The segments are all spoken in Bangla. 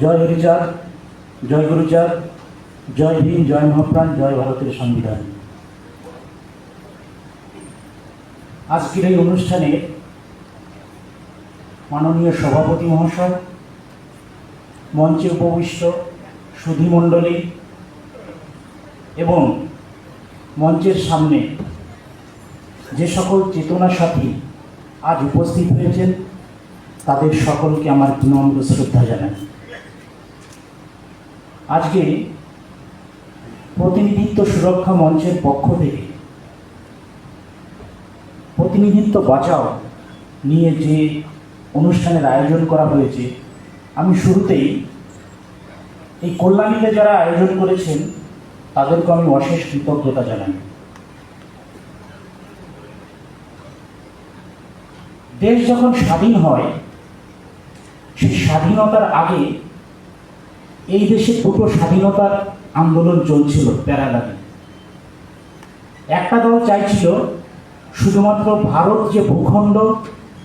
জয় হরিচাঁদ, জয় গুরুচাঁদ, জয় ভীম জয় মহাপ্রাণ, জয় ভারতের সংবিধান। আজকের এই অনুষ্ঠানে মাননীয় সভাপতি মহাশয়, মঞ্চে উপবিষ্ট সুধীমণ্ডলী এবং মঞ্চের সামনে যে সকল চেতনা সাথী আজ উপস্থিত হয়েছেন, তাদের সকলকে আমার বিনম্র শ্রদ্ধা জানাই। আজকে প্রতিনিধিত্ব সুরক্ষা মঞ্চের পক্ষ থেকে প্রতিনিধিত্ব বাঁচাও নিয়ে যে অনুষ্ঠানের আয়োজন করা হয়েছে, আমি শুরুতেই এই কল্যাণীকে যারা আয়োজন করেছেন, তাদেরকে আমি অশেষ কৃতজ্ঞতা জানাই। দেশ যখন স্বাধীন হয়, সেই স্বাধীনতার আগে এই দেশে দুটো স্বাধীনতার আন্দোলন চলছিল প্যারালালি একটা দল চাইছিল শুধুমাত্র ভারত যে ভূখণ্ড,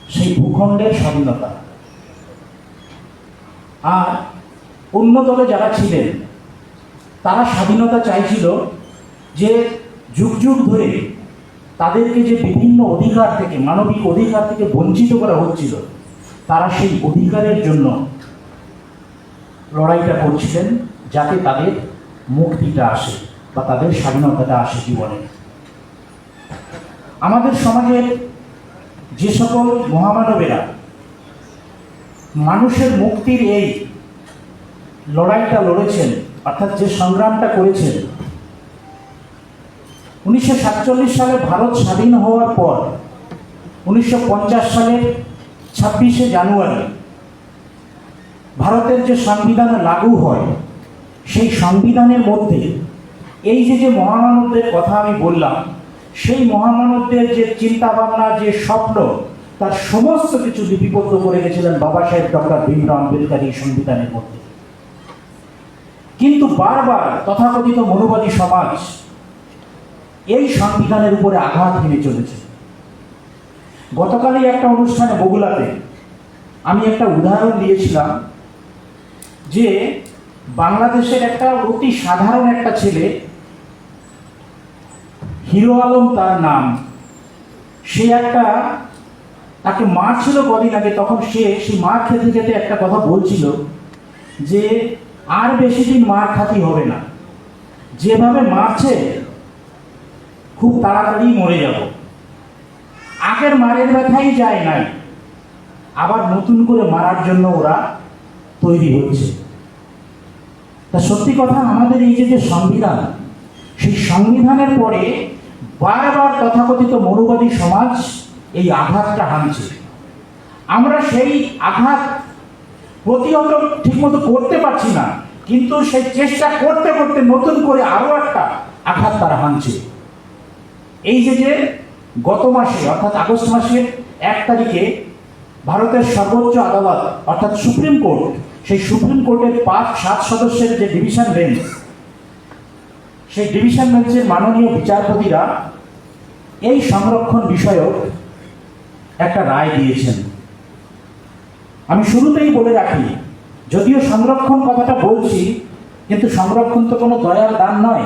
সেই ভূখণ্ডের স্বাধীনতা। আর অন্য দলে যারা ছিলেন, তারা স্বাধীনতা চাইছিল যে যুগ যুগ ধরে তাদেরকে যে বিভিন্ন অধিকার থেকে, মানবিক অধিকার থেকে বঞ্চিত করা হচ্ছিল, তারা সেই অধিকারের জন্য লড়াইটা করছিলেন যাতে তাদের মুক্তিটা আসে বা তাদের স্বাধীনতাটা আসে জীবনে। আমাদের সমাজের যে সকল মহামানবেরা, মানুষের মুক্তির এই লড়াইটা লড়েছেন, অর্থাৎ যে সংগ্রামটা করেছেন, উনিশশো সাতচল্লিশ সালে ভারত স্বাধীন হওয়ার পর, উনিশশো পঞ্চাশ সালের ছাব্বিশে জানুয়ারি ভারতের যে সংবিধান লাগু হয়, সেই সংবিধানের মধ্যে এই যে যে মহামানবদের কথা আমি বললাম, সেই মহামানবদের যে চিন্তা ভাবনা যে স্বপ্ন, তার সমস্ত কিছু লিপিবদ্ধ করে গেছিলেন বাবা সাহেব ডক্টর ভীমরাও আম্বেদকর এই সংবিধানের মধ্যে। কিন্তু বারবার তথাকথিত মনোবাদী সমাজ এই সংবিধানের উপরে আঘাত হেনে চলেছে। গতকালই একটা অনুষ্ঠানে বগুলাতে আমি একটা উদাহরণ দিয়েছিলাম। যে বাংলাদেশের একটা অতি সাধারণ একটা ছেলে, হিরো আলম তার নাম। সে একটা, তাকে মা ছিল কদিন আগে, তখন সে সেই মার খেতে খেতে একটা কথা বলছিল যে, আর বেশি দিন মার খাতি হবে না। যেভাবে মারছে, খুব তাড়াতাড়ি মরে যাব। আগের মারের ব্যথাই যায় নাই। আবার নতুন করে মারার জন্য ওরা তৈরি হচ্ছে। তা সত্যি কথা আমাদের এই যে যে সংবিধান, সেই সংবিধানের পরে বারবার তথাকথিত মনুবাদী সমাজ এই আঘাতটা হানছে। আমরা সেই আঘাত প্রতিহত ঠিকমতো করতে পারছি না, কিন্তু সেই চেষ্টা করতে করতে নতুন করে আরও একটা আঘাত তারা হানছে। এই যে যে গত মাসে, অর্থাৎ আগস্ট মাসের এক তারিখে ভারতের সর্বোচ্চ আদালত, অর্থাৎ সুপ্রিম কোর্ট, সেই সুপ্রিম কোর্টের পাঁচ, সাত সদস্যের যে ডিভিশন বেঞ্চ, সেই ডিভিশন বেঞ্চের মাননীয় বিচারপতিরা এই সংরক্ষণ বিষয়ক একটা রায় দিয়েছেন। আমি শুরুতেই বলে রাখি, যদিও সংরক্ষণ কথাটা বলছি, কিন্তু সংরক্ষণ তো কোনো দয়ার দান নয়।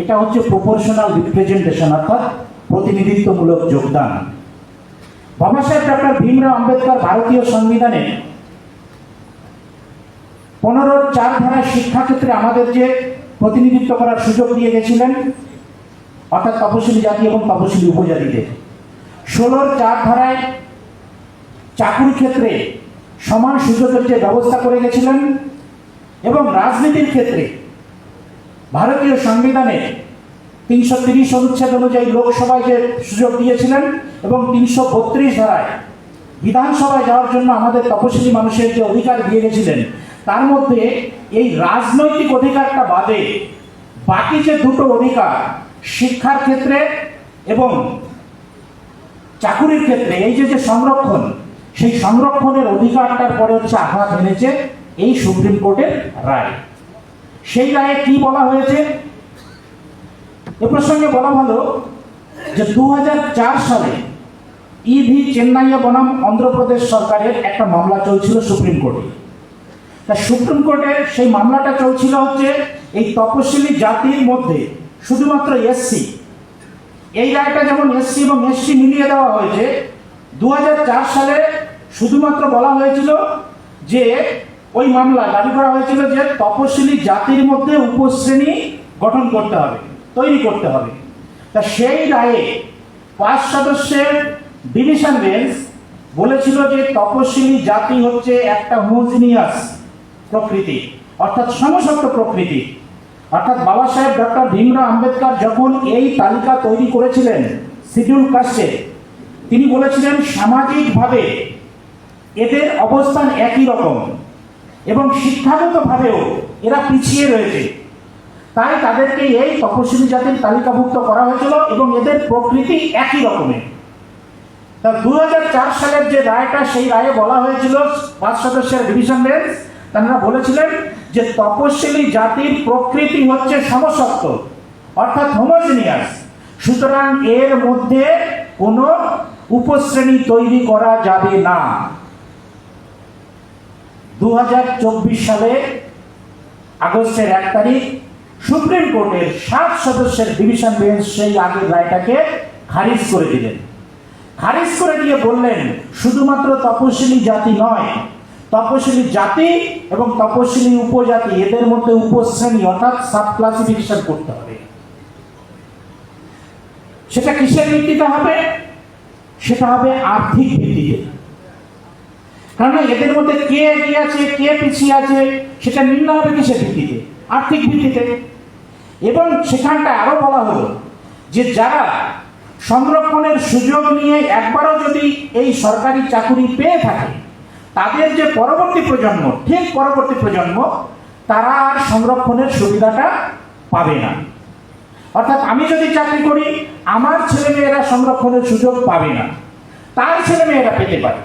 এটা হচ্ছে প্রপোর্শনাল রিপ্রেজেন্টেশন অর্থাৎ প্রতিনিধিত্বমূলক যোগদান। বাবা সাহেব ডক্টর ভীমরাও আম্বেদকর ভারতীয় সংবিধানে পনেরো চার ধারায় শিক্ষাক্ষেত্রে আমাদের যে প্রতিনিধিত্ব করার সুযোগ দিয়ে গেছিলেন, অর্থাৎ তপশিলি জাতি এবং তপশিলি উপজাতিদের। ষোলোর চার ধারায় চাকুরি ক্ষেত্রে সমান সুযোগের যে ব্যবস্থা করে গেছিলেন এবং রাজনীতির ক্ষেত্রে ভারতীয় সংবিধানে তিনশো তিরিশ অনুচ্ছেদ অনুযায়ী লোকসভায় যে সুযোগ দিয়েছিলেন এবং তিনশো বত্রিশ ধারায় বিধানসভায় যাওয়ার জন্য আমাদের তপশিলি মানুষের যে অধিকার দিয়ে গেছিলেন, তার মধ্যে এই রাজনৈতিক অধিকারটা বাদে বাকি যে দুটো অধিকার, শিক্ষার ক্ষেত্রে এবং চাকুরির ক্ষেত্রে, এই যে যে সংরক্ষণ, সেই সংরক্ষণের অধিকারটার পরে হচ্ছে আঘাত এনেছে এই সুপ্রিম কোর্টের রায়। সেই রায়ে কি বলা হয়েছে? এ প্রসঙ্গে বলা ভালো যে দু হাজার চার সালে ইভি চেন্নাইয়া বনাম অন্ধ্রপ্রদেশ সরকারের একটা মামলা চলছিল সুপ্রিম কোর্টে। তা সুপ্রিম কোর্টে সেই মামলাটা চলছিল হচ্ছে এই তপশিলি জাতির মধ্যে শুধুমাত্র এসসি এই রায়টা যেমন এসসি এবং এসসি মিলিয়ে দেওয়া হয়েছে দু হাজার চার সালে শুধুমাত্র বলা হয়েছিল যে ওই মামলা দাবি করা হয়েছিল যে তপশিলি জাতির মধ্যে উপশ্রেণী গঠন করতে হবে। তৈরি করতে হবে। তা সেই রায়ে পাঁচ সদস্যের ডিভিশন বেঞ্চ বলেছিল যে তপশিলি জাতি হচ্ছে একটা হোমোজিনিয়াস প্রকৃতি, অর্থাৎ সমসত্ব প্রকৃতি। অর্থাৎ বাবা সাহেব ডক্টর ভীমরাও আম্বেদকর যখন এই তালিকা তৈরি করেছিলেন শিডিউল কাস্টে, তিনি বলেছিলেন, সামাজিকভাবে এদের অবস্থান একই রকম এবং শিক্ষাগতভাবেও এরা পিছিয়ে রয়েছে। তাই তাদেরকে এই তপশিলি জাতির তালিকাভুক্ত করা হয়েছিল এবং এদের প্রকৃতি একই রকমের। তা দুহাজার চার সালের যে রায়টা, সেই রায়ে বলা হয়েছিল পাঁচ সদস্যের ডিভিশন বেঞ্চ তারা বলেছিলেন যে তপশিলি জাতির প্রকৃতি হচ্ছে সমসত্ব অর্থাৎ হোমোজিনিয়াস সুতরাং এর মধ্যে কোনো উপশ্রেণী তৈরি করা যাবে না। দু সালে আগস্টের এক তারিখ সুপ্রিম কোর্টের সাত সদস্যের ডিভিশন বেঞ্চ সেই আগের রায়টাকে খারিজ করে দিলেন। খারিজ করে দিয়ে বললেন, শুধুমাত্র তপশিলি জাতি নয় তপশিলি জাতি এবং তপশিলি উপজাতি, এদের মধ্যে উপশ্রেণী, অর্থাৎ সাব ক্লাসিফিকেশন করতে হবে। সেটা কিসের ভিত্তিতে হবে? সেটা হবে আর্থিক ভিত্তিতে। কারণ এদের মধ্যে কে এগিয়ে আছে, কে পিছিয়ে আছে, সেটা নির্ণয় হবে কিসের ভিত্তিতে? আর্থিক ভিত্তিতে। এবং সেখানটা আরও বলা হলো যে যারা সংরক্ষণের সুযোগ নিয়ে একবারও যদি এই সরকারি চাকুরি পেয়ে থাকে, তাদের যে পরবর্তী প্রজন্ম, ঠিক পরবর্তী প্রজন্ম, তারা আর সংরক্ষণের সুবিধাটা পাবে না। অর্থাৎ আমি যদি চাকরি করি, আমার ছেলে মেয়েরা সংরক্ষণের সুযোগ পাবে না। তার ছেলে মেয়েরা পেতে পারে।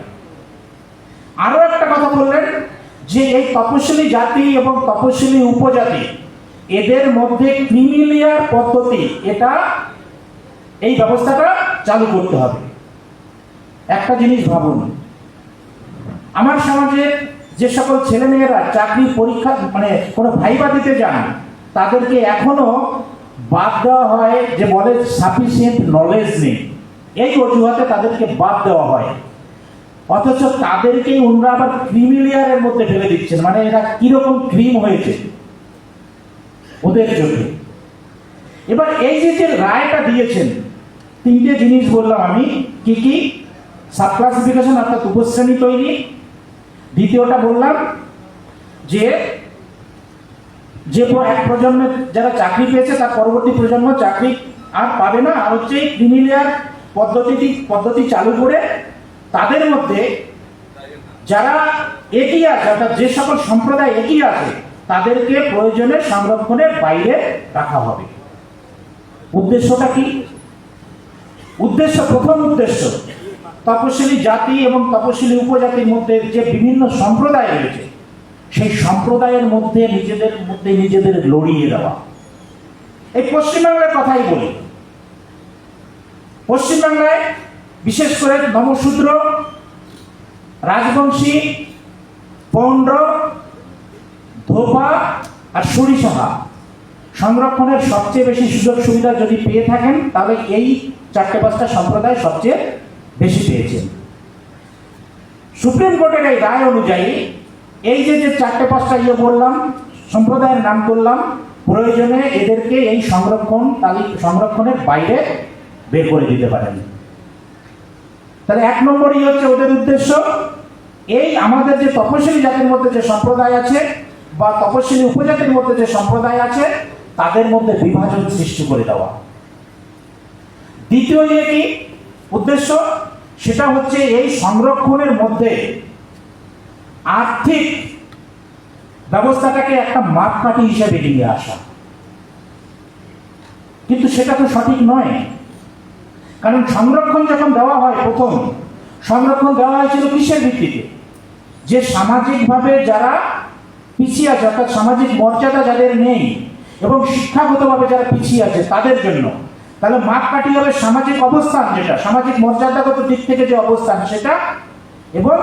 আরও একটা কথা বললেন যে এই তপশিলি জাতি এবং তপশিলি উপজাতি এদের মধ্যে ক্রিমিলিয়ার পদ্ধতি, এটা এই ব্যবস্থাটা চালু করতে হবে। একটা জিনিস ভাবুন, আমার সমাজে যে সকল ছেলেমেয়েরা চাকরি পরীক্ষা মানে কোনো ভাইবা দিতে যান, তাদেরকে এখনও বাদ দেওয়া হয় যে বলে সাফিসিয়েন্ট নলেজ নেই। এই অজুহাতে তাদেরকে বাদ দেওয়া হয়। অথচ তাদেরকেই ওনারা আবার ক্রিমিলিয়ারের মধ্যে ফেলে দিচ্ছেন। মানে এরা কীরকম ক্রিম হয়েছে? ওদের জন্য। এবার এই যে যে রায়টা দিয়েছেন, তিনটে জিনিস বললাম আমি, কি কি? সাব ক্লাসিফিকেশন অর্থাৎ উপশ্রেণী তৈরি। দ্বিতীয়টা বললাম যে যে এক প্রজন্মের যারা চাকরি পেয়েছে, তার পরবর্তী প্রজন্ম চাকরি আর পাবে না। আর হচ্ছে ক্রিমিলিয়ার পদ্ধতি পদ্ধতি চালু করে তাদের মধ্যে যারা এগিয়ে আছে, অর্থাৎ যে সকল সম্প্রদায় এগিয়ে আছে তাদেরকে প্রয়োজনে সংরক্ষণের বাইরে রাখা হবে। উদ্দেশ্যটা কি? উদ্দেশ্য, প্রথম উদ্দেশ্য তপশিলি জাতি এবং তপশিলি উপজাতির মধ্যে যে বিভিন্ন সম্প্রদায় রয়েছে, সেই সম্প্রদায়ের মধ্যে নিজেদের মধ্যে নিজেদের লড়িয়ে দেওয়া। এই পশ্চিমবাংলার কথাই বলি। পশ্চিমবাংলায় বিশেষ করে নমশূদ্র রাজবংশী পৌণ্ড ধোপা আর সরিষাহা সংরক্ষণের সবচেয়ে বেশি সুযোগ সুবিধা যদি পেয়ে থাকেন, তাহলে এই চারটে পাঁচটা সম্প্রদায় সবচেয়ে বেশি পেয়েছেন সুপ্রিম কোর্টের এই রায় অনুযায়ী এই যে যে চারটে পাঁচটা ইয়ে বললাম, সম্প্রদায়ের নাম করলাম প্রয়োজনে এদেরকে এই সংরক্ষণ তালিকা সংরক্ষণের বাইরে বের করে দিতে পারেন। তাহলে এক নম্বরই হচ্ছে ওদের উদ্দেশ্য, এই আমাদের যে তপশিলি জাতির মধ্যে যে সম্প্রদায় আছে বা তপশিলি উপজাতির মধ্যে যে সম্প্রদায় আছে, তাদের মধ্যে বিভাজন সৃষ্টি করে দেওয়া। দ্বিতীয় যে কি উদ্দেশ্য, সেটা হচ্ছে এই সংরক্ষণের মধ্যে আর্থিক ব্যবস্থাটাকে একটা মাপকাঠি হিসেবে নিয়ে আসা। কিন্তু সেটা তো সঠিক নয়। কারণ সংরক্ষণ যখন দেওয়া হয় প্রথম, সংরক্ষণ দেওয়া হয়েছিল কিসের ভিত্তিতে? যে সামাজিকভাবে যারা পিছিয়ে আছে, অর্থাৎ সামাজিক মর্যাদা যাদের নেই এবং শিক্ষাগতভাবে যারা পিছিয়ে আছে তাদের জন্য। তাহলে মাপকাঠি হবে সামাজিক অবস্থান যেটা, সামাজিক মর্যাদাগত দিক থেকে যে অবস্থান সেটা এবং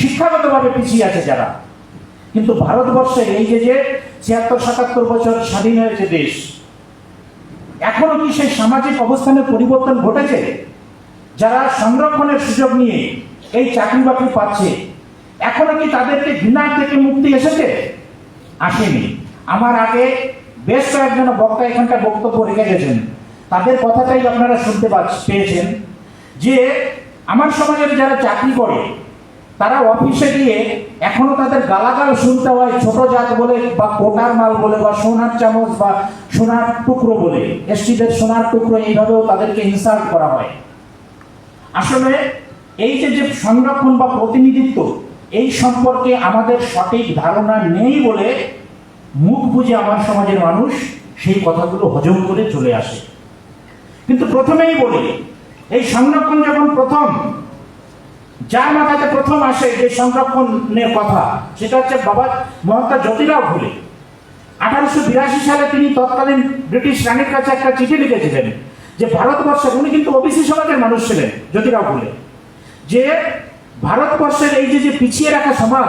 শিক্ষাগতভাবে পিছিয়ে আছে যারা। কিন্তু ভারতবর্ষে এই যে যে ছিয়াত্তর, সাতাত্তর বছর স্বাধীন হয়েছে দেশ, এখনও কি সেই সামাজিক অবস্থানের পরিবর্তন ঘটেছে? যারা সংরক্ষণের সুযোগ নিয়ে এই চাকরি বাকরি পাচ্ছে এখনও কি তাদেরকে ঘৃণার থেকে মুক্তি এসেছে? আসেনি। আমার আগে বেশ কয়েকজন বক্তা এখানটা বক্তব্য রেখে গেছেন। তাদের কথাটাই আপনারা শুনতে পেয়েছেন যে আমার সমাজের যারা চাকরি করে, তারা অফিসে গিয়ে এখনও তাদের গালাগাল শুনতে হয় ছোট জাত বলে বা কোটার মাল বলে বা সোনার চামচ বা সোনার টুকরো বলে। এসটিদের সোনার টুকরো এইভাবেও তাদেরকে ইনসাল্ট করা হয়। আসলে এই যে যে সংরক্ষণ বা প্রতিনিধিত্ব এই সম্পর্কে আমাদের সঠিক ধারণা নেই বলে মুখ বুঝে আমার সমাজের মানুষ সেই কথাগুলো হজম করে চলে আসে। কিন্তু প্রথমেই বলি, এই সংরক্ষণ যখন প্রথম, যার মাথাতে প্রথম আসে যে সংরক্ষণের কথা, সেটা হচ্ছে বাবা মহাত্মা জ্যোতিরাও ফুলে আঠারোশো বিরাশি সালে তিনি তৎকালীন ব্রিটিশ রানীর কাছে একটা চিঠি লিখেছিলেন যে, ভারতবর্ষে উনি কিন্তু ওবিসি সমাজের মানুষ ছিলেন, জ্যোতিরাও ফুলে যে ভারতবর্ষের এই যে যে পিছিয়ে রাখা সমাজ,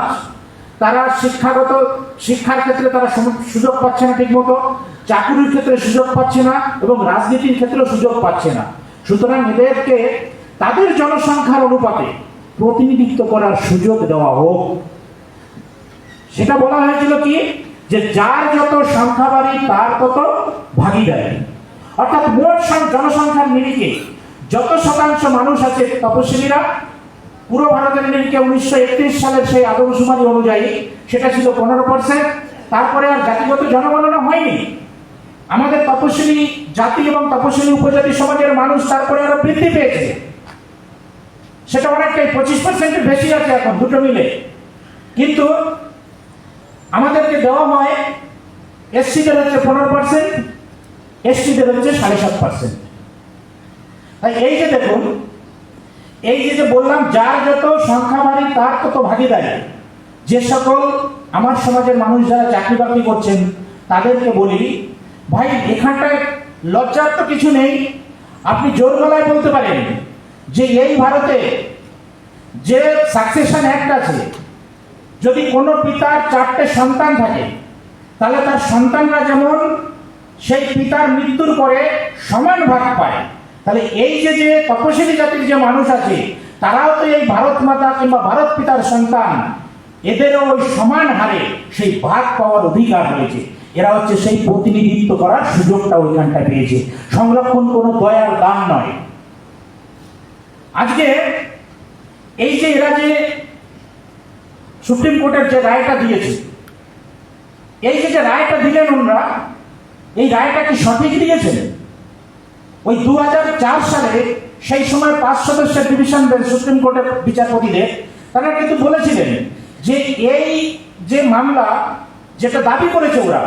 তারা শিক্ষাগত, শিক্ষার ক্ষেত্রে তারা সুযোগ পাচ্ছে না ঠিক মতো চাকুরির ক্ষেত্রে সুযোগ পাচ্ছে না এবং রাজনীতির ক্ষেত্রেও সুযোগ পাচ্ছে না। সুতরাং এদেরকে, তাদের জনসংখ্যার অনুপাতে প্রতিনিধিত্ব করার সুযোগ দেওয়া হোক। সেটা বলা হয়েছিল কি? যে যার যত সংখ্যা বাড়ি, তার তত ভাগিদারি। অর্থাৎ মোট জনসংখ্যার নিরিখে যত শতাংশ মানুষ আছে তপশিলীরা পুরো ভারতের নিরিখে উনিশশো একত্রিশ সালের সেই আদমশুমারি অনুযায়ী সেটা ছিল পনেরো পার্সেন্ট তারপরে আর জাতিগত জনগণনা হয়নি। আমাদের তপশিলি জাতি এবং তপশিলি উপজাতি সমাজের মানুষ তারপরে আরও বৃদ্ধি পেয়েছে। সেটা অনেকটাই পঁচিশ পার্সেন্টের বেশি আছে এখন, দুটো মিলে। কিন্তু আমাদেরকে দেওয়া হয় এসসিদের হচ্ছে পনেরো পার্সেন্ট এসটিদের হচ্ছে সাড়ে সাত পার্সেন্ট তাই এই যে দেখুন এই যে বললাম, যার যত সংখ্যা বাড়ি, তার তত ভাগিদারি। যে সকল আমার সমাজের মানুষ যারা চাকরি বাকরি করছেন, তাদেরকে বলি, ভাই, এখানটায় লজ্জার তো কিছু নেই। আপনি জোর গলায় বলতে পারেন যে এই ভারতে যে সাকসেশন অ্যাক্ট আছে, যদি কোনো পিতার চারটে সন্তান থাকে, তাহলে তার সন্তানরা যেমন সেই পিতার মৃত্যুর পরে সমান ভাগ পায় তাহলে এই যে যে তপশিলি জাতির যে মানুষ আছে, তারাও তো এই ভারত মাতা কিংবা ভারত পিতার সন্তান। এদেরও ওই সমান হারে সেই ভাগ পাওয়ার অধিকার রয়েছে। এরা হচ্ছে সেই প্রতিনিধিত্ব করার সুযোগটা ওইখানটায় পেয়েছে। সংরক্ষণ কোনো দয়ার দান নয়। আজকে এই যে এরা যে সুপ্রিম কোর্টের যে রায়টা দিয়েছে, এই যে যে রায়টা দিলেন ওনারা, এই রায়টা কি সঠিক দিয়েছেন? ওই দু সালে সেই সময় পাঁচ সদস্যের ডিভিশন বেঞ্চ সুপ্রিম কোর্টের বিচারপতিদের, তারা কিন্তু বলেছিলেন যে এই যে মামলা যেটা দাবি করেছে ওরা,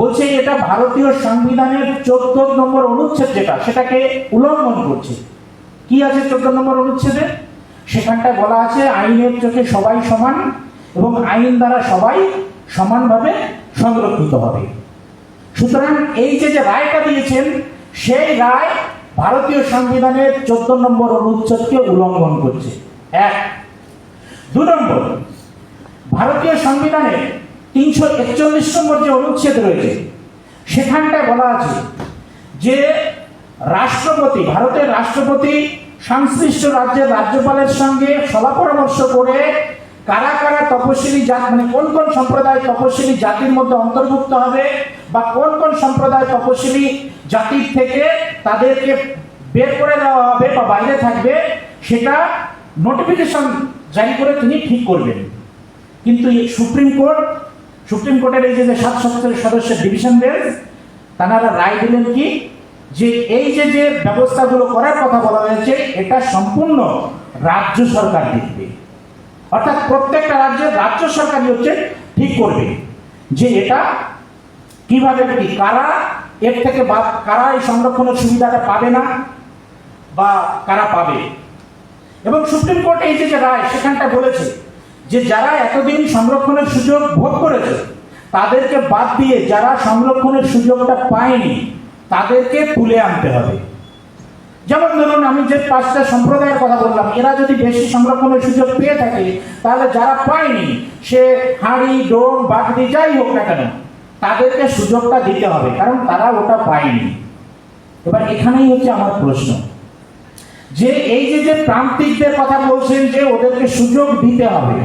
বলছে এটা ভারতীয় সংবিধানের চোদ্দ নম্বর অনুচ্ছেদ যেটা, সেটাকে উল্লঙ্ঘন করছে। কি আছে চোদ্দ নম্বর অনুচ্ছেদে? সেখানটায় বলা আছে আইনের চোখে সবাই সমান এবং আইন দ্বারা সবাই সমানভাবে সংরক্ষিত হবে। সুতরাং এই যে যে রায়টা দিয়েছেন সেই রায় ভারতীয় সংবিধানের চোদ্দ নম্বর অনুচ্ছেদকে উল্লঙ্ঘন করছে। এক। দু নম্বর, ভারতীয় সংবিধানে তিনশো একচল্লিশ নম্বর যে অনুচ্ছেদ রয়েছে, সেখানটায় বলা আছে যে রাষ্ট্রপতি, ভারতের রাষ্ট্রপতি সংশ্লিষ্ট রাজ্যের রাজ্যপালের সঙ্গে সলা পরামর্শ করে কারা কারা তপশিলি জাত মানে কোন কোন সম্প্রদায় তপশিলি জাতির মধ্যে অন্তর্ভুক্ত হবে বা কোন কোন সম্প্রদায় তপশিলি জাতির থেকে তাদেরকে বের করে দেওয়া হবে বা বাইরে থাকবে, সেটা নোটিফিকেশন জারি করে তিনি ঠিক করবেন। কিন্তু এই সুপ্রিম কোর্ট, সুপ্রিম কোর্টের এই যে সাত সদস্যের সদস্যের ডিভিশন বেঞ্চ তারা রায় দিলেন কি? যে এই যে যে ব্যবস্থাগুলো করার কথা বলা হয়েছে, এটা সম্পূর্ণ রাজ্য সরকার দেখবে। অর্থাৎ প্রত্যেকটা রাজ্যের রাজ্য সরকারই হচ্ছে ঠিক করবে। যে এটা কীভাবে কি কারা এর থেকে কারা এই সংরক্ষণের সুবিধাটা পাবে না বা কারা পাবে? এবং সুপ্রিম কোর্ট এই যে যে রায় সেখানটা বলেছে যে যারা এতদিন সংরক্ষণের সুযোগ ভোগ করেছে, তাদেরকে বাদ দিয়ে যারা সংরক্ষণের সুযোগটা পায়নি, তাদেরকে তুলে আনতে হবে। যেমন ধরুন আমি যে পাঁচটা সম্প্রদায়ের কথা বললাম, এরা যদি বেশি সংরক্ষণের সুযোগ পেয়ে থাকে, তাহলে যারা পায়নি, সে হাঁড়ি, ডোম, বাগদি, যাই হোক না কেন তাদেরকে সুযোগটা দিতে হবে, কারণ তারা ওটা পায়নি। এবার এখানেই হচ্ছে আমার প্রশ্ন। যে এই যে যে প্রান্তিকদের কথা বলছেন যে ওদেরকে সুযোগ দিতে হবে,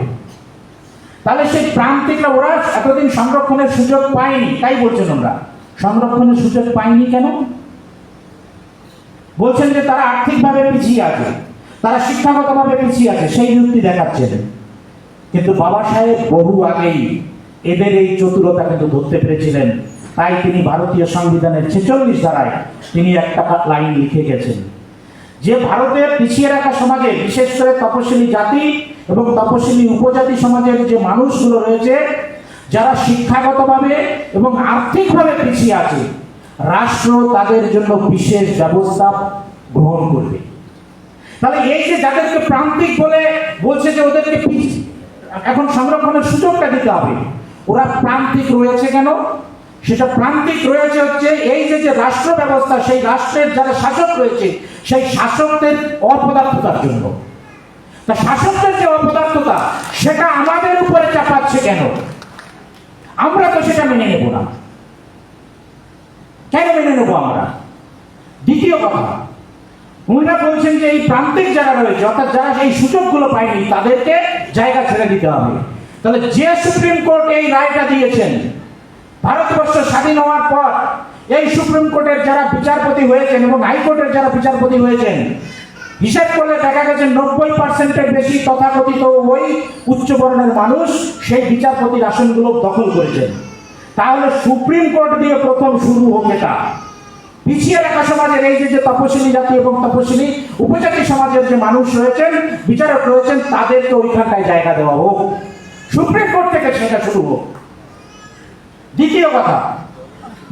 তাহলে সেই প্রান্তিকরা ওরা এতদিন সংরক্ষণের সুযোগ পায়নি, তাই বলছেন ওরা। সংরক্ষণের সুযোগ পায়নি কেন? বলছেন যে তারা আর্থিকভাবে পিছিয়ে আছে, তারা শিক্ষাগতভাবে পিছিয়ে আছে, সেই যুক্তি দেখাচ্ছেন। কিন্তু বাবা সাহেব বহু আগেই এদের এই চতুরতা কিন্তু ধরতে পেরেছিলেন। তাই তিনি ভারতীয় সংবিধানের ছেচল্লিশ ধারায় তিনি একটা লাইন লিখে গেছেন। যে ভারতের পিছিয়ে রাখা সমাজে, বিশেষ করে তপশিলি জাতি এবং তপশিলি উপজাতি সমাজের যে মানুষগুলো রয়েছে, যারা শিক্ষাগতভাবে এবং আর্থিকভাবে পিছিয়ে আছে, রাষ্ট্র তাদের জন্য বিশেষ ব্যবস্থা গ্রহণ করবে। তাহলে এই যে যাদেরকে প্রান্তিক বলে বলছে যে ওদেরকে এখন সংরক্ষণের সুযোগটা দিতে হবে। ওরা প্রান্তিক রয়েছে কেন? সেটা প্রান্তিক রয়েছে হচ্ছে এই যে যে রাষ্ট্র ব্যবস্থা, সেই রাষ্ট্রের যারা শাসক রয়েছে, সেই শাসকদের অপদার্থতার জন্য। তা শাসকদের যে অপদার্থতা, সেটা আমাদের উপরে চাপাচ্ছে কেন? আমরা তো সেটা মেনে নেব না। কেন মেনে নেব আমরা? দ্বিতীয় কথা উনিরা বলছেন যে এই প্রান্তিক যারা রয়েছে, অর্থাৎ যারা সেই সুযোগগুলো পায়নি, তাদেরকে জায়গা ছেড়ে দিতে হবে। তাহলে যে সুপ্রিম কোর্ট এই রায়টা দিয়েছেন, ভারতবর্ষ স্বাধীন হওয়ার পর এই সুপ্রিম কোর্টের যারা বিচারপতি হয়েছেন এবং হাইকোর্টের যারা বিচারপতি হয়েছেন, হিসাব করলে দেখা গেছে নব্বই পার্সেন্টের বেশি তথাকথিত ওই উচ্চবর্ণের মানুষ সেই বিচারপতির আসনগুলো দখল করেছেন। তাহলে সুপ্রিম কোর্ট দিয়ে প্রথম শুরু হোক এটা। পিছিয়ে রাখা সমাজের এই যে তপশিলি জাতি এবং তপশিলি উপজাতি সমাজের যে মানুষ রয়েছেন, বিচারক রয়েছেন, তাদেরকে ওইখানটায় জায়গা দেওয়া হোক। সুপ্রিম কোর্ট থেকে সেটা শুরু হোক। দ্বিতীয় কথা,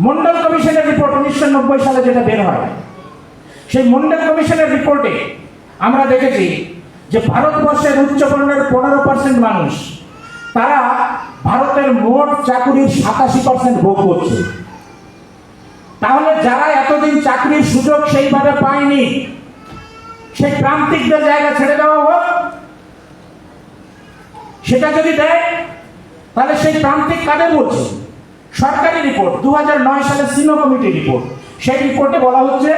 মন্ডল কমিশনের রিপোর্ট উনিশশো নব্বই সালে যেটা বের হয়, সেই মন্ডল কমিশনের রিপোর্টে আমরা দেখেছি যে ভারতবর্ষের উচ্চবর্ণের পনেরো পার্সেন্ট মানুষ, তারা ভারতের মোট চাকুরির সাতাশি পার্সেন্ট ভোগ করছে। তাহলে যারা এতদিন চাকরির সুযোগ সেইভাবে পায়নি, সেই প্রান্তিকদের জায়গা ছেড়ে দেওয়া হোক সেটা যদি দেয়, তাহলে সেই প্রান্তিক কাদের বলছে সরকারি রিপোর্ট দু হাজার নয় সালে সিনো কমিটি রিপোর্ট। সেই রিপোর্টে বলা হচ্ছে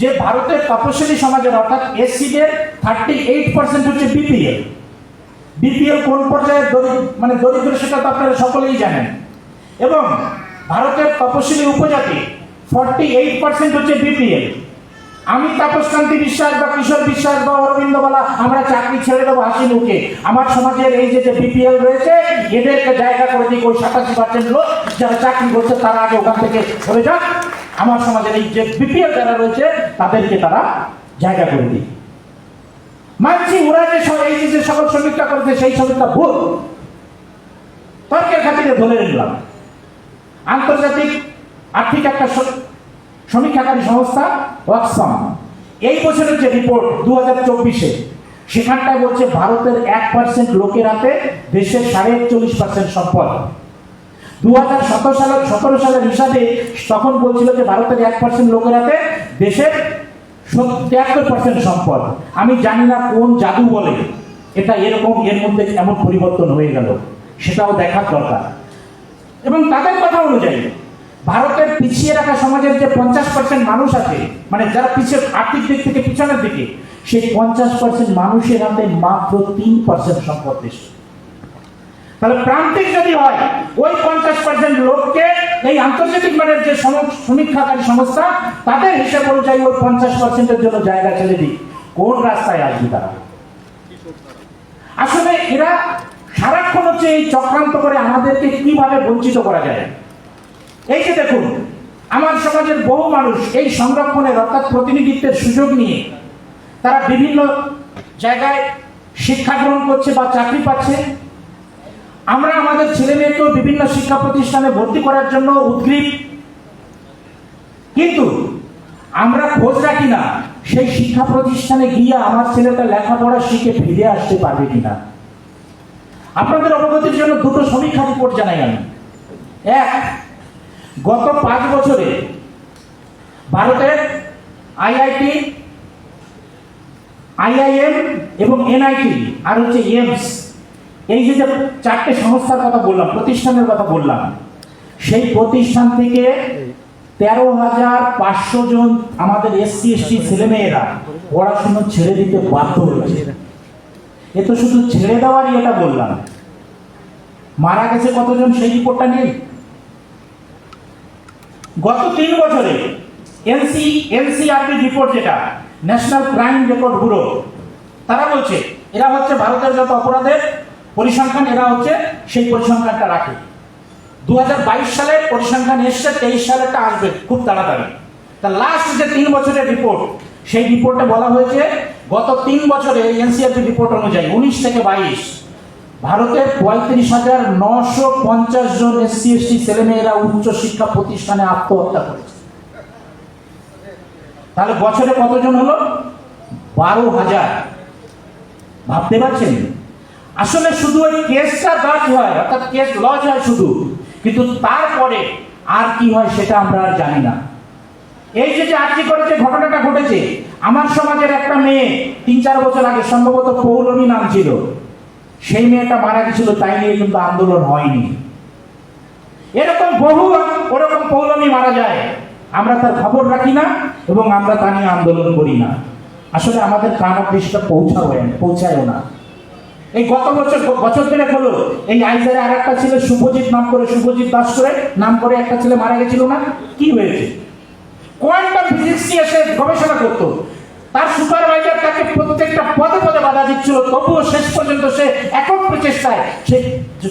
যে ভারতের তপশিলি সমাজের, অর্থাৎ এসসিদের থার্টি এইট পার্সেন্ট হচ্ছে বিপিএল। বিপিএল কোন পর্যায়ে মানে দরিদ্র সেটা তো আপনারা সকলেই জানেন। এবং ভারতের তপশিলি উপজাতি, ফর্টি এইট পার্সেন্ট হচ্ছে বিপিএল। আমি তাপসকান্তি বিশ্বাস বা কিশোর বিশ্বাস বা অরবিন্দ বলা আমরা চাকরি ছেড়ে দেবো হাসি মুখে। আমার সমাজের এই যে বিপিএল রয়েছে, এদেরকে জায়গা করে দিই ওই সাতাশি পার্সেন্ট লোক যারা চাকরি করছে, তারা আগে ওখান থেকে সরে যাক। আমার সমাজের এই যে বিপিএল যারা রয়েছে, তাদেরকে তারা জায়গা করে দিই মানছি ওরা যে এই যে সকল সমীক্ষা করেছে, সেই সমীক্ষা ভুল। তর্কের খাতিরে ধরে নিলাম আন্তর্জাতিক আর্থিক একটা সমীক্ষাকারী সংস্থা ওয়াকসাম। এই বছরের যে রিপোর্ট দু হাজার চব্বিশে, সেখানটায় বলছে ভারতের এক পার্সেন্ট লোকের হাতে দেশের সাড়ে একচল্লিশ পার্সেন্ট সম্পদ। দু হাজার সতেরো সালের সতেরো সালের হিসাবে তখন বলছিল যে ভারতের এক পার্সেন্ট লোকের হাতে দেশের তিয়াত্তর পার্সেন্ট সম্পদ। আমি জানি না কোন জাদু বলে। এটা এরকম, এর মধ্যে এমন পরিবর্তন হয়ে গেল। সেটাও দেখার দরকার। এবং তাদের কথা অনুযায়ী ভারতের পিছিয়ে রাখা সমাজের যে পঞ্চাশ পার্সেন্ট মানুষ আছে মানে যারা পিছিয়ে, আর্থিক দিক থেকে পিছনের দিকে, সেই পঞ্চাশ পার্সেন্ট মানুষের হাতে মাত্র তিন পার্সেন্ট সম্পদ তাহলে প্রান্তিক যদি হয়, ওই পঞ্চাশ পার্সেন্ট লোককে এই আন্তর্জাতিক মানের যে সম- সমীক্ষাকারী সংস্থা, তাদের হিসাব অনুযায়ী ওই পঞ্চাশ পার্সেন্টের জন্য জায়গা ছেড়ে দিই। কোন রাস্তায় আসবে তারা? আসলে এরা সারাক্ষণ হচ্ছে এই চক্রান্ত করে আমাদেরকে কীভাবে বঞ্চিত করা যায়? এই যে দেখুন, আমার সমাজের বহু মানুষ এই সংরক্ষণের অর্থাৎ প্রতিনিধিত্বের সুযোগ নিয়ে তারা বিভিন্ন জায়গায় শিক্ষা গ্রহণ করছে বা চাকরি পাচ্ছে। আমরা আমাদের ছেলে মেয়েকেও বিভিন্ন শিক্ষা প্রতিষ্ঠানে ভর্তি করার জন্য উদ্গ্রীব। কিন্তু আমরা খোঁজ রাখি না, সেই শিক্ষা প্রতিষ্ঠানে গিয়ে আমার ছেলেটা লেখাপড়া শিখে ফিরে আসতে পারবে কিনা। আপনাদের অবগতির জন্য দুটো সমীক্ষা রিপোর্ট জানাই আমি। এক গত পাঁচ বছরে ভারতের আইআইটি, আইআইএম এবং এনআইটি আর হচ্ছে এমস, এই যে চারটে সংস্থার কথা বললাম, প্রতিষ্ঠানের কথা বললাম, সেই প্রতিষ্ঠান থেকে তেরো হাজার পাঁচশো জন আমাদের এসসি, এসটি ছেলেমেয়েরা পড়াশুনো ছেড়ে দিতে বাধ্য হয়েছে। এ তো শুধু ছেড়ে দেওয়ারই এটা বললাম। মারা গেছে কতজন? সেই রিপোর্টটা নেই? গত তিন বছরে এনসি এনসিআরবি রিপোর্ট যেটা ন্যাশনাল ক্রাইম রেকর্ড ব্যুরো তারা বলছে, এরা হচ্ছে ভারতের যত অপরাধের পরিসংখ্যান, এরা হচ্ছে সেই পরিসংখ্যানটা রাখে। দু হাজার বাইশ সালের পরিসংখ্যান এসছে, তেইশ সালেরটা আসবে খুব তাড়াতাড়ি। তা লাস্ট যে তিন বছরের রিপোর্ট সেই রিপোর্টে বলা হয়েছে, গত তিন বছরে এনসিআরবি রিপোর্ট অনুযায়ী, উনিশ থেকে বাইশ ভারতের পঁয়ত্রিশ হাজার নশো পঞ্চাশ জন এসসি, এসটি ছেলেমেয়েরা উচ্চ শিক্ষা প্রতিষ্ঠানে আত্মহত্যা করেছে। তাহলে বছরে কতজন হলো? বারো হাজার। ভাবতে পারছেন? আসলে শুধু ওই কেসটা দর্জ হয়, অর্থাৎ কেস লজ হয় শুধু, কিন্তু তারপরে আর কি হয় সেটা আমরা আর জানি না। এই যে যে আর্জি করে যে ঘটনাটা ঘটেছে, আমার সমাজের একটা মেয়ে তিন চার বছর আগে সম্ভবত পৌলমী নাম ছিল। সেই মেয়েটা মারা গেছিল, তাই নিয়ে কিন্তু আন্দোলন হয়নি। এরকম বহু, ওরকম পৌলমী মারা যায়। আমরা তার খবর রাখি না এবং আমরা তা নিয়ে আন্দোলন করি না। আসলে আমাদের কানকৃষ্ণটা পৌঁছাও পৌঁছায়ও না। এই গত বছর বছর দিনে হলো, এই আইজারে আর একটা ছেলে, শুভজিৎ, নাম করে শুভজিৎ দাস করে, নাম করে একটা ছেলে মারা গেছিল না? কি হয়েছে? কোয়ান্টাম ফিজিক্স নিয়ে সে গবেষণা করতো। তার সুপারভাইজার তাকে প্রত্যেকটা পদে পদে বাধা দিচ্ছিল। তবুও শেষ পর্যন্ত সে একক প্রচেষ্টায় সে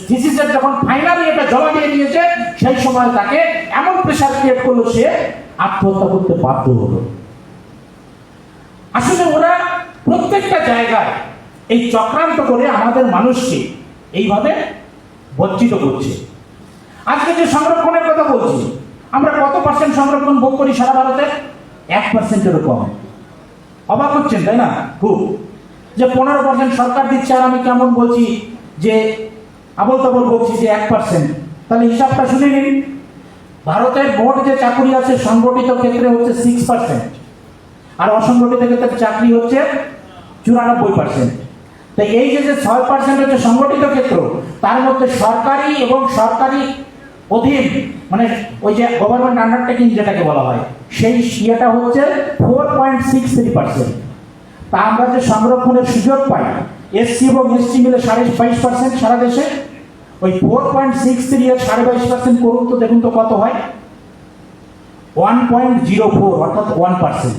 থিসিসের যখন ফাইনালি এটা জমা দিয়ে দিয়েছে, সেই সময় তাকে এমন প্রেশার ক্রিয়েট করল সে আত্মহত্যা করতে বাধ্য হলো। আসলে ওরা প্রত্যেকটা জায়গায় এই চক্রান্ত করে আমাদের মানুষকে এইভাবে বঞ্চিত করছে। আজকে যে সংরক্ষণের কথা বলছি, আমরা কত পার্সেন্ট সংরক্ষণ ভোগ করি সারা ভারতে? এক পার্সেন্টেরও কম। অবাক হচ্ছেন, তাই না? খুব। যে পনেরো পার্সেন্ট সরকার দিচ্ছে, আর আমি কেমন বলছি যে আবল তাবল বলছি যে এক পার্সেন্ট তাহলে হিসাবটা শুনে নিন। ভারতের মোট যে চাকরি আছে, সংগঠিত ক্ষেত্রে হচ্ছে সিক্স পার্সেন্ট আর অসংগঠিত ক্ষেত্রে চাকরি হচ্ছে চুরানব্বই পার্সেন্ট তো এই যে ছয় পার্সেন্ট হচ্ছে সংগঠিত ক্ষেত্র, তার মধ্যে সরকারি এবং সরকারি অধীন মানে ওই যে গভর্নমেন্ট আন্ডারটেকিং যেটাকে বলা হয়, সেই ইয়েটা হচ্ছে four point six three percent তা আমরা যে সংরক্ষণের সুযোগ পাই এসসি এবং এসটি মিলে সাড়ে বাইশ পার্সেন্ট সারা দেশে, ওই ফোর পয়েন্ট সিক্স থ্রি এর সাড়ে বাইশ পার্সেন্ট করুন তো, দেখুন তো কত হয়। ওয়ান পয়েন্ট জিরো ফোর অর্থাৎ ওয়ান পার্সেন্ট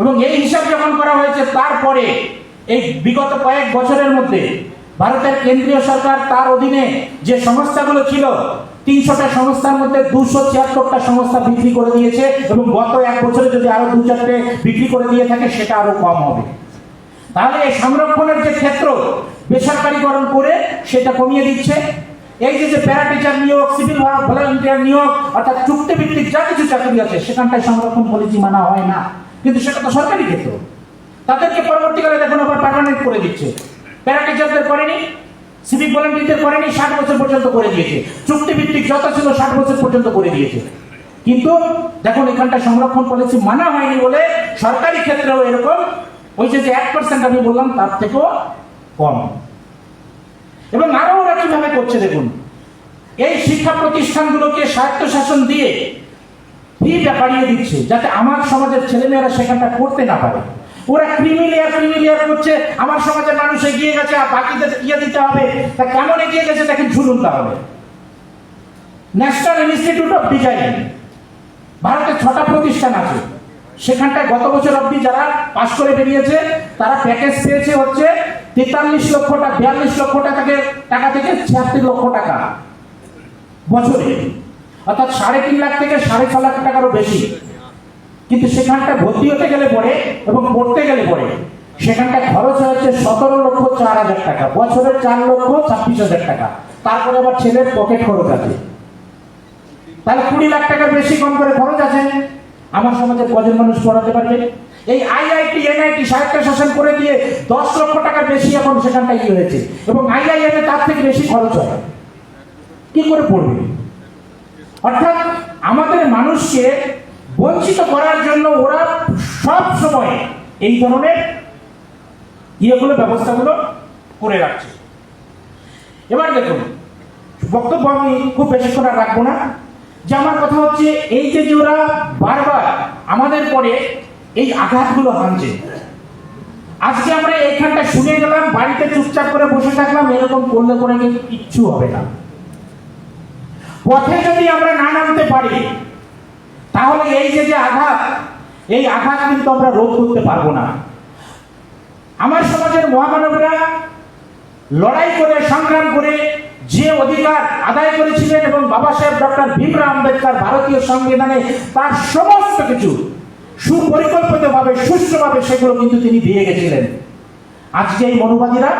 এবং এই হিসাব যখন করা হয়েছে, তারপরে এই বিগত কয়েক বছরের মধ্যে ভারতের কেন্দ্রীয় সরকার তার অধীনে যে সংস্থাগুলো ছিল, তিনশোটা সংস্থার মধ্যে দুশো ছিয়াত্তরটা সংস্থা বিক্রি করে দিয়েছে এবং গত এক বছরে যদি আরও দু চারটে বিক্রি করে দিয়ে থাকে, সেটা আরও কম হবে। তাহলে এই সংরক্ষণের যে ক্ষেত্র বেসরকারীকরণ করে সেটা কমিয়ে দিচ্ছে। এই যে প্যারা টিচার নিয়োগ, সিভিল ভলান্টিয়ার নিয়োগ, অর্থাৎ চুক্তিভিত্তিক যা কিছু চাকরি আছে, সেখানটায় সংরক্ষণ পলিসি মানা হয় না। কিন্তু সেটা তো সরকারি ক্ষেত্র। তাদেরকে পরবর্তীকালে দেখুন আবার পার্মানেন্ট করে দিচ্ছে। প্যারা করেনি, সিভিক ভলেন্টিয়ারদের করেনি, ষাট বছর পর্যন্ত করে দিয়েছে। চুক্তিভিত্তিক যত ছিল, ষাট বছর পর্যন্ত করে দিয়েছে। কিন্তু দেখুন, এখানটা সংরক্ষণ পলিসি মানা হয়নি বলে সরকারি ক্ষেত্রেও এরকম ওই যে এক পার্সেন্ট আমি বললাম, তার থেকেও কম। এবং আরও ওরা কীভাবে করছে দেখুন, এই শিক্ষা প্রতিষ্ঠানগুলোকে স্বায়ত্তশাসন দিয়ে ফি বাড়িয়ে দিচ্ছে, যাতে আমার সমাজের ছেলেমেয়েরা সেখানটা করতে না পারে। ওরা ক্রিমিলিয়ার ক্রিমিলিয়ার করছে, আমার সমাজের মানুষ এগিয়ে গেছে, আর বাকিদের ইয়ে দিতে হবে। তা কেমন এগিয়ে গেছে দেখেন ঝুলুন তাহলে? ন্যাশনাল ইনস্টিটিউট অফ ডিজাইন ভারতে ছটা প্রতিষ্ঠান আছে। সেখানটায় গত বছর অবধি যারা পাশ করে বেরিয়েছে, তারা প্যাকেজ পেয়েছে হচ্ছে তেতাল্লিশ লক্ষ টাকা, বিয়াল্লিশ লক্ষ টাকাকে টাকা থেকে ছিয়াত্তর লক্ষ টাকা বছরে। অর্থাৎ সাড়ে তিন লাখ থেকে সাড়ে ছ লাখ টাকারও বেশি। কিন্তু সেখানটা ভর্তি হতে গেলে পড়ে এবং পড়তে গেলে পরে সেখানটা খরচ হচ্ছে সতেরো লক্ষ চার হাজার টাকা বছরের চার লক্ষ ছাব্বিশ হাজার টাকা। তারপরে আবার ছেলের পকেট খরচ আছে। তাহলে কুড়ি লাখ টাকার বেশি কম করে খরচ আছে। আমার সমাজের কজন মানুষ পড়াতে পারবে? এই আইআইটি এনআইটি শাসন করে দিয়ে দশ লক্ষ টাকার বেশি এখন সেখানটা ইয়ে হয়েছে এবং আইআইএম এ তার থেকে বেশি খরচ হয়। কি করে পড়বে? অর্থাৎ আমাদের মানুষকে বঞ্চিত করার জন্য ওরা সব সময় এই ধরনের ইয়েগুলো, ব্যবস্থাগুলো করে রাখছে। এবার দেখুন, বক্তব্য আমি খুব বেশিক্ষণ আর রাখব না। যে আমার কথা হচ্ছে, এই যে ওরা বারবার আমাদের পরে এই আঘাতগুলো হানছে। আজকে আমরা এইখানটা শুনে গেলাম, বাড়িতে চুপচাপ করে বসে থাকলাম, এরকম করলে করে কিচ্ছু হবে না। পথে যদি আমরা না নামতে পারি তাহলে এই যে যে আঘাত, এই আঘাত কিন্তু আমরা রোধ করতে পারব না। আমার সমাজের মহামানবরা লড়াই করে, সংগ্রাম করে যে অধিকার আদায় করেছিলেন এবং বাবা সাহেব ডক্টর ভীমরাও আম্বেদকর ভারতীয় সংবিধানে তার সমস্ত কিছু সুপরিকল্পিতভাবে, সুষ্ঠুভাবে সেগুলো কিন্তু তিনি দিয়ে গেছিলেন। আজকে এই মনোবাদীরা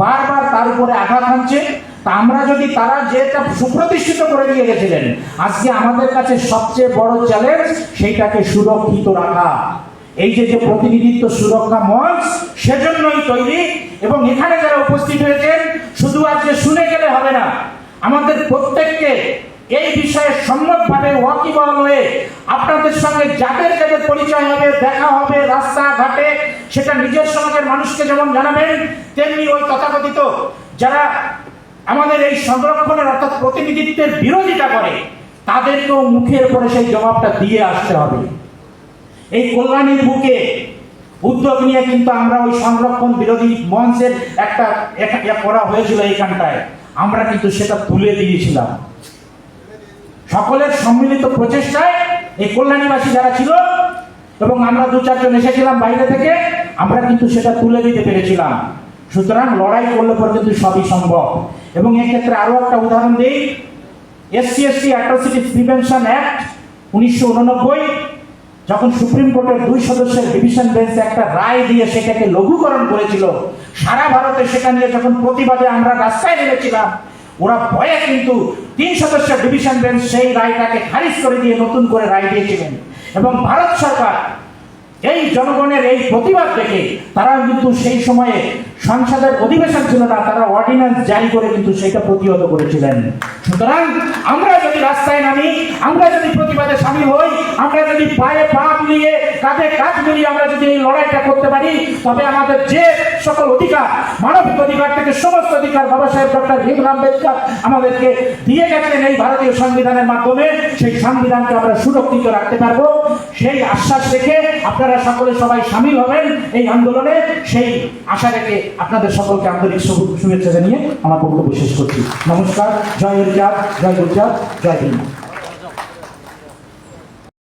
বারবার তার উপরে আঘাত হানছে। তা আমরা যদি তারা যেটা সুপ্রতিষ্ঠিত করে দিয়ে গেছিলেন, আজকে আমাদের কাছে সবচেয়ে বড় চ্যালেঞ্জ সেইটাকে সুরক্ষিত রাখা। এই যে যে প্রতিনিধিত্ব সুরক্ষা মঞ্চ, সেজন্যই তৈরি এবং এখানে যারা উপস্থিত হয়েছেন, শুধু আজকে শুনে গেলে হবে না, আমাদের প্রত্যেককে এই বিষয়ে সম্মতভাবে ওয়াকিবল হয়ে আপনাদের সঙ্গে যাদের যাদের পরিচয় হবে, দেখা হবে রাস্তাঘাটে, সেটা নিজের সমাজের মানুষকে যেমন জানাবেন, তেমনি ওই তথাকথিত যারা আমাদের এই সংরক্ষণের অর্থাৎ প্রতিনিধিত্বের বিরোধিতা করে, তাদেরকেও মুখের উপরে সেই জবাবটা দিয়ে আসতে হবে। এই কল্যাণীর বুকে উদ্যোগ নিয়ে কিন্তু আমরা ওই সংরক্ষণ বিরোধী মঞ্চের একটা করা হয়েছিল এইখানটায়। আমরা কিন্তু সেটা তুলে দিয়েছিলাম। সকলের সম্মিলিত প্রচেষ্টায় এই কল্যাণীবাসী যারা ছিল এবং আমরা দু চারজন এসেছিলাম বাইরে থেকে, আমরা কিন্তু সেটা তুলে দিতে পেরেছিলাম। সুতরাং লড়াই করলে পর কিন্তু সবই সম্ভব। এবং এক্ষেত্রে আরও একটা উদাহরণ দিই। SC ST atrocity prevention act উনিশশো উননব্বই, যখন সুপ্রিম কোর্টের দুই সদস্যের ডিভিশন বেঞ্চ একটা রায় দিয়ে সেটাকে লঘুকরণ করেছিল, সারা ভারতে সেটা নিয়ে যখন প্রতিবাদে আমরা রাস্তায় নেমেছিলাম, ওরা ভয়ে কিন্তু তিন সদস্যের ডিভিশন বেঞ্চ সেই রায়টাকে খারিজ করে দিয়ে নতুন করে রায় দিয়েছিলেন। এবং ভারত সরকার এই জনগণের এই প্রতিবাদ দেখে তারা কিন্তু সেই সময়ে সংসদের অধিবেশন ছিল না, তারা অর্ডিন্যান্স জারি করে কিন্তু সেটা প্রতিহত করেছিলেন। সুতরাং আমরা যদি রাস্তায় নামি, আমরা যদি প্রতিবাদে সামিল হই, আমরা যদি পায়ে পা মিলিয়ে কাঁধে কাঁধ মিলিয়ে আমরা যদি এই লড়াইটা করতে পারি, তবে আমাদের যে সকল অধিকার, মানবিক অধিকার থেকে সমস্ত অধিকার বাবা সাহেব ডক্টর ভীমরাম আম্বেদকর আমাদেরকে দিয়ে গেছেন এই ভারতীয় সংবিধানের মাধ্যমে, সেই সংবিধানকে আমরা সুরক্ষিত রাখতে পারব। সেই আশ্বাস রেখে আপনারা সকলে সবাই সামিল হবেন এই আন্দোলনে, সেই আশা রেখে আপনাদের সকলকে আন্তরিক শুভ- শুভেচ্ছা জানিয়ে আমার বক্তব্য শেষ করছি। নমস্কার, জয় হরিচাঁদ জয় গুরুচাঁদ জয় ভীম